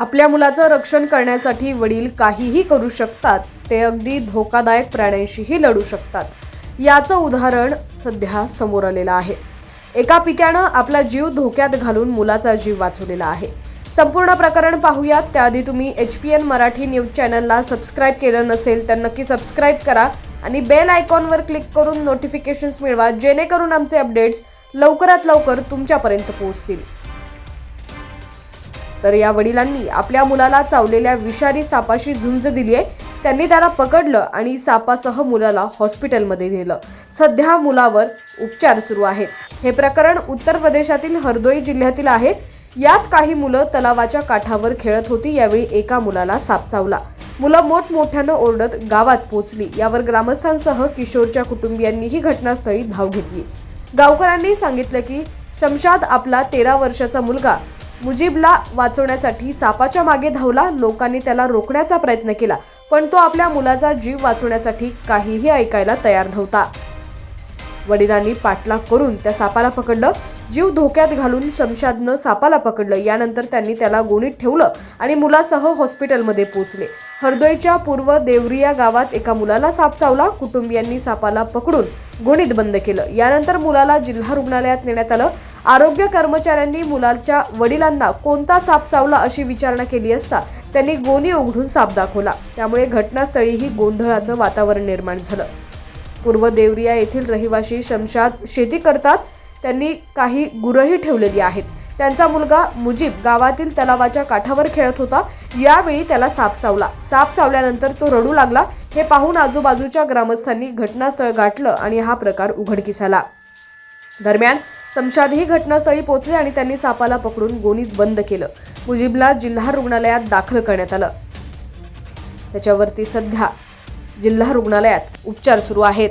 आपल्या मुलाचं रक्षण करण्यासाठी वडील काहीही करू शकतात ते अगदी धोकादायक प्राण्यांशीही लढू शकतात. याचं उदाहरण सध्या समोर आलेलं आहे. एका पित्यानं आपला जीव धोक्यात घालून मुलाचा जीव वाचवलेला आहे. संपूर्ण प्रकरण पाहूयात. त्याआधी तुम्ही H P N Marathi news चॅनलला सबस्क्राईब केलं नसेल तर नक्की सबस्क्राईब करा आणि बेल आयकॉनवर क्लिक करून नोटिफिकेशन्स मिळवा जेणेकरून आमचे अपडेट्स लवकरात लवकर तुमच्यापर्यंत पोहोचतील. तर या वडिलांनी आपल्या मुलाला चावलेल्या विषारी सापाशी झुंज दिली आहे. त्यांनी त्याला पकडलं आणि सापासह मुलाला हॉस्पिटलमध्ये नेलं. सध्या मुलावर उपचार सुरू आहेत. हे प्रकरण उत्तर प्रदेशातील हरदोई जिल्ह्यातील आहे. यात काही मुलं तलावाच्या काठावर खेळत होती. यावेळी एका मुलाला साप चावला. मुलं मोठमोठ्यानं ओरडत गावात पोचली यावर ग्रामस्थांसह किशोरच्या कुटुंबियांनीही घटनास्थळी धाव घेतली. गावकऱ्यांनी सांगितलं की शमशाद आपला तेरा वर्षाचा मुलगा. मुजीबला वाचवण्यासाठी सापाच्या मागे धावला लोकांनी त्याला रोखण्याचा प्रयत्न केला पण तो आपल्या मुलाचा जीव वाचवण्यासाठी काहीही ऐकायला तयार नव्हता. वडिलांनी पाठलाग करून त्या सापाला पकडलं जीव धोक्यात घालून शमशादनं सापाला पकडलं यानंतर त्यांनी त्याला गोणीत ठेवलं आणि मुलासह हॉस्पिटलमध्ये पोहोचले. हरदोईच्या पूर्व देवरिया गावात एका मुलाला साप चावला कुटुंबियांनी सापाला पकडून गोणीत बंद केलं. यानंतर मुलाला जिल्हा रुग्णालयात नेण्यात आलं आरोग्य कर्मचाऱ्यांनी मुलाच्या वडिलांना कोणता साप चावला अशी विचारणा केली असता त्यांनी गोणी उघडून साप दाखवला. त्यामुळे घटनास्थळीही गोंधळाचं वातावरण निर्माण झालं. पूर्व देवरिया येथील रहिवासी शमशाद शेती करतात. त्यांनी काही गुरंही ठेवलेली आहेत. त्यांचा मुलगा मुजीब गावातील तलावाच्या काठावर खेळत होता. यावेळी त्याला साप चावला. साप चावल्यानंतर तो रडू लागला. हे पाहून आजूबाजूच्या ग्रामस्थांनी घटनास्थळ गाठलं आणि हा प्रकार उघडकीस आला. दरम्यान समशादही घटनास्थळी पोहोचले आणि त्यांनी सापाला पकडून गोणीत बंद केलं. मुजीबला जिल्हा रुग्णालयात दाखल करण्यात आलं. त्याच्यावरती सध्या जिल्हा रुग्णालयात उपचार सुरू आहेत.